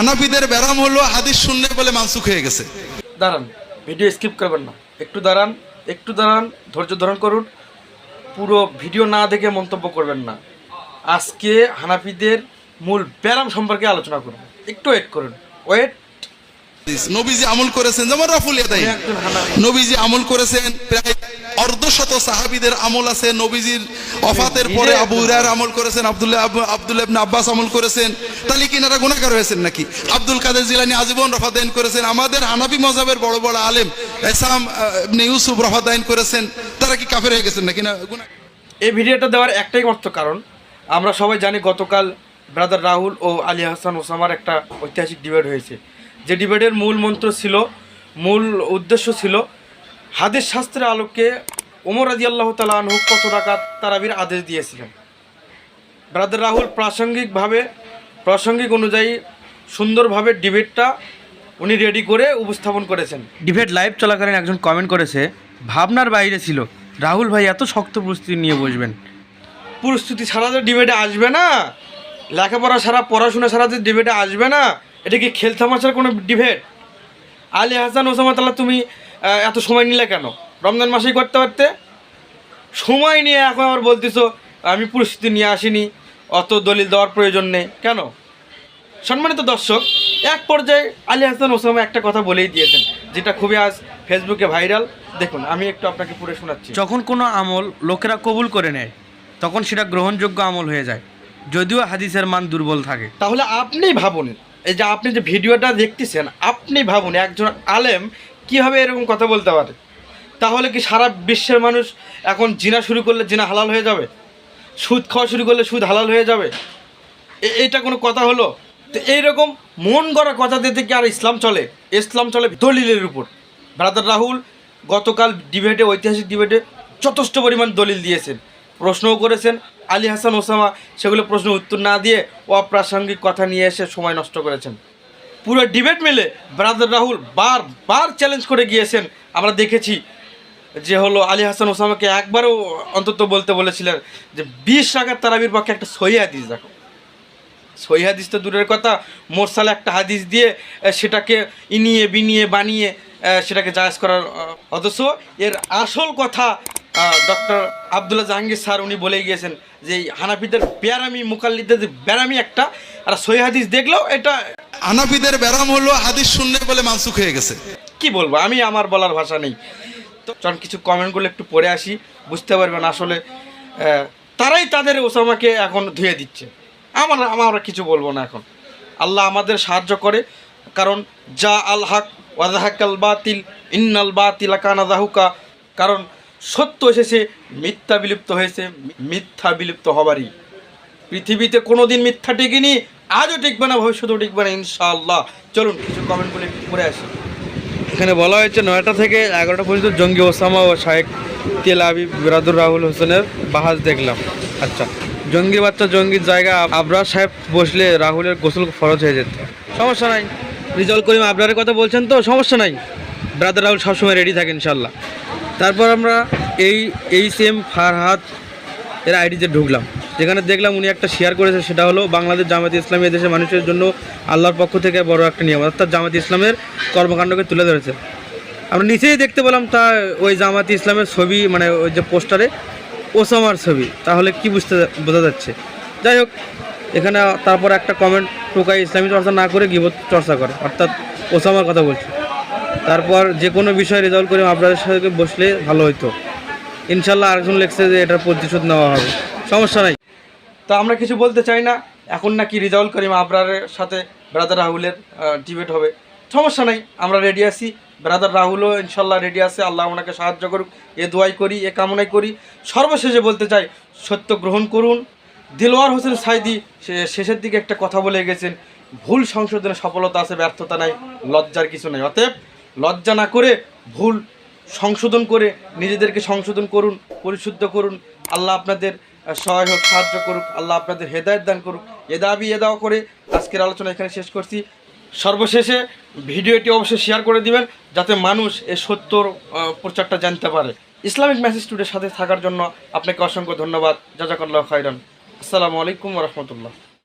আনাফিদের ব্যারাম হলো হাদিস শূন্য বলে মানসুখ হয়ে গেছে। দাঁড়ান ভিডিও স্কিপ করবেন না। একটু দাঁড়ান একটু দাঁড়ান ধৈর্য ধারণ করুন। পুরো ভিডিও না দেখে মন্তব্য করবেন না। আজকে হানাফিদের মূল ব্যারাম সম্পর্কে আলোচনা করুন একটু ওয়েট করুন। ওয়েট নবীজি আমল করেছেন যেমন রাফুল নবীজি আমল করেছেন প্রায় অর্ধশত সাহাবিদের আমল আছে নবীজির অফাতের পরে আবু হুরায়রা আমল করেছেন আবদুল্লাহ আব- আব্দুল্লাহ ইবনে আব্বাস আমল করেছেন। তাহলে কি এনারা গুনাহগার হয়েছেন নাকি? আব্দুল কাদের জিলানী আজীবন রফাদাইন করেছেন। আমাদের হানাফি মজাবের বড় বড় আলেম এসাম ইবনে ইউসুফ রফাদাইন করেছেন। তারা কি কাফের হয়ে গেছেন নাকি না? এই ভিডিওটা দেওয়ার একটাই মাত্র কারণ আমরা সবাই জানি গতকাল ব্রাদার রাহুল ও আলী হাসান ওসামার একটা ঐতিহাসিক ডিবেট হয়েছে। যে ডিবেটের মূল মন্ত্র ছিল মূল উদ্দেশ্য ছিল হাদিস শাস্ত্রের আলোকে ওমর রাজি আল্লাহ তালু কত টাকা তারাবির আদেশ দিয়েছিলেন? ব্রাদার রাহুল প্রাসঙ্গিকভাবে প্রাসঙ্গিক অনুযায়ী সুন্দরভাবে ডিবেটটা উনি রেডি করে উপস্থাপন করেছেন। ডিবেট লাইভ চলাকালীন একজন কমেন্ট করেছে ভাবনার বাইরে ছিল রাহুল ভাই এত শক্ত প্রস্তুতি নিয়ে বসবেন। প্রস্তুতি ছাড়া যে ডিবেটে আসবে না। লেখাপড়া ছাড়া পড়াশোনা ছাড়া যে ডিবেটে আসবে না। এটা কি খেল কোনো ডিবেট? আলী হাসান ওসামা তাল্লাহ তুমি এত সময় নিলে কেন? রমজান মাসেই করতে পারতে? সময় নিয়ে এখন আবার বলতেছো আমি পরিস্থিতি নিয়ে আসিনি অত দলিল দেওয়ার প্রয়োজন নেই। কেন? সম্মানিত দর্শক এক পর্যায়ে আলী হাসান ওসামা একটা কথা বলেই দিয়েছেন যেটা খুবই আজ ফেসবুকে ভাইরাল। দেখুন আমি একটু আপনাকে পুরো শোনাচ্ছি। যখন কোনো আমল লোকেরা কবুল করে নেয় তখন সেটা গ্রহণযোগ্য আমল হয়ে যায় যদিও হাদিসের মান দুর্বল থাকে। তাহলে আপনি ভাবুন এই যে আপনি যে ভিডিওটা দেখতেছেন আপনি ভাবুন একজন আলেম কীভাবে এরকম কথা বলতে পারে? তাহলে কি সারা বিশ্বের মানুষ এখন জিনা শুরু করলে জিনা হালাল হয়ে যাবে? সুদ খাওয়া শুরু করলে সুদ হালাল হয়ে যাবে? এটা কোনো কথা হলো? তো এইরকম মন গড়া কথা দিতে কি আর ইসলাম চলে। ইসলাম চলে দলিলের উপর। ব্রাদার রাহুল গতকাল ডিবেটে, ঐতিহাসিক ডিবেটে যথেষ্ট পরিমাণ দলিল দিয়েছেন। প্রশ্নও করেছেন। আলী হাসান, ওসামা সেগুলো প্রশ্ন উত্তর না দিয়ে অপ্রাসঙ্গিক কথা নিয়ে এসে সময় নষ্ট করেছেন। পুরো ডিবেট মিলে ব্রাদার রাহুল বার বার চ্যালেঞ্জ করে গিয়েছেন। আমরা দেখেছি যে হলো আলী হাসান ওসামাকে একবারও অন্তত বলতে বলেছিলেন যে বিশ টাকার তারাবির পক্ষে একটা সহি হাদিস দেখো। সহি হাদিস তো দূরের কথা মোরসালে একটা হাদিস দিয়ে সেটাকে ইনিয়ে বিনিয়ে বানিয়ে সেটাকে জায়েজ করার অথচ এর আসল কথা ডক্টর আবদুল্লাহ জাহাঙ্গীর স্যার উনি বলে গিয়েছেন যে এই হানাফিদের বেয়ারামি মুকাল্লিদের যে বেরামি একটা আর সহি হাদিস দেখলেও এটা আনাফিদের ব্যারাম হলো হাদিস শূন্য বলে মানসুখ হয়ে গেছে। কি বলব আমি আমার বলার ভাষা নেই। তো চল, কিছু কমেন্টগুলো একটু পড়ে আসি, বুঝতে পারবেন আসলে তারাই তাদের ওসামাকে এখন ধুয়ে দিচ্ছে। আমার, আমরা কিছু বলব না এখন। আল্লাহ আমাদের সাহায্য করে, কারণ যা আল হক ওয়াজাহাকাল বাতিল, ইন্নাল বাতিল কানা জাহুকা কারণ সত্য এসেছে, মিথ্যা বিলুপ্ত হয়েছে, মিথ্যা বিলুপ্ত হবারই। পৃথিবীতে কোনো দিন মিথ্যা টিকিনি, আজও টিকবে না, ভবিষ্যতেও টিকবে না, ইনশাআল্লাহ। চলুন, কিছু কমেন্টগুলো একটু পড়ে আসি। এখানে বলা হয়েছে নয়টা থেকে এগারোটা পর্যন্ত জঙ্গি ওসামা ও শাহেক তেল আবি বিরাদুর রাহুল হোসেনের বাহাজ দেখলাম। আচ্ছা জঙ্গি বাচ্চা জঙ্গির জায়গা আবরার সাহেব বসলে রাহুলের গোসল ফরজ হয়ে যেত। সমস্যা নাই। রিজল করিম আবরারের কথা বলছেন তো, সমস্যা নাই। ব্রাদার রাহুল সবসময় রেডি থাকে ইনশাল্লাহ তারপর আমরা এই এইচ এম ফারহাদ এর আইডিতে ঢুকলাম। যেখানে দেখলাম উনি একটা শেয়ার করেছে, সেটা হলো বাংলাদেশ জামাত ইসলামী দেশের মানুষের জন্য আল্লাহর পক্ষ থেকে বড় একটা নিয়ম। অর্থাৎ জামাত ইসলামের কর্মকাণ্ডকে তুলে ধরেছে। আমরা নিচেই দেখতে পেলাম তা ওই জামাত ইসলামের ছবি মানে ওই যে পোস্টারে, ওসামার ছবি। তাহলে কি বুঝতে বোঝা যাচ্ছে? যাই হোক, এখানে তারপর একটা কমেন্ট টোকাই ইসলামী চর্চা না করে গিবত চর্চা করে। অর্থাৎ ওসামার কথা বলছে। তারপর যে কোনো বিষয়ে রেজাল্ট করে আপনাদের সাথে বসলে ভালো হতো ইনশাল্লাহ আরেকজন লেখছে যে এটার প্রতিশোধ নেওয়া হবে। সমস্যা নাই। তো আমরা কিছু বলতে চাই না। এখন নাকি রিজাউল করিম আবরারের সাথে ব্রাদার রাহুলের ডিবেট হবে। সমস্যা নাই, আমরা রেডি আছি। ব্রাদার রাহুলও ইনশাল্লাহ রেডি আছে। আল্লাহ ওনাকে সাহায্য করুক। এ দোয়াই করি, এ কামনাই করি। সর্বশেষে বলতে চাই, সত্য গ্রহণ করুন। দিলওয়ার হোসেন সাইদি শেষের দিকে একটা কথা বলে গেছেন, ভুল সংশোধনে সফলতা আছে, ব্যর্থতা নাই, লজ্জার কিছু নাই। অতএব লজ্জা না করে ভুল সংশোধন করে নিজেদেরকে সংশোধন করুন, পরিশুদ্ধ করুন। আল্লাহ আপনাদের সহায় হোক সাহায্য করুক, আল্লাহ আপনাদের হেদায়ত দান করুক। এ দাবি, এ দাওয়া করে আজকের আলোচনা এখানে শেষ করছি। সর্বশেষে ভিডিওটি অবশ্যই শেয়ার করে দিবেন, যাতে মানুষ এ সত্যর প্রচারটা জানতে পারে। ইসলামিক মেসেজ টুডের সাথে থাকার জন্য আপনাকে অসংখ্য ধন্যবাদ। জাজাকাল্লাহ খাইরান আসসালামু আলাইকুম রহমতুল্লাহ।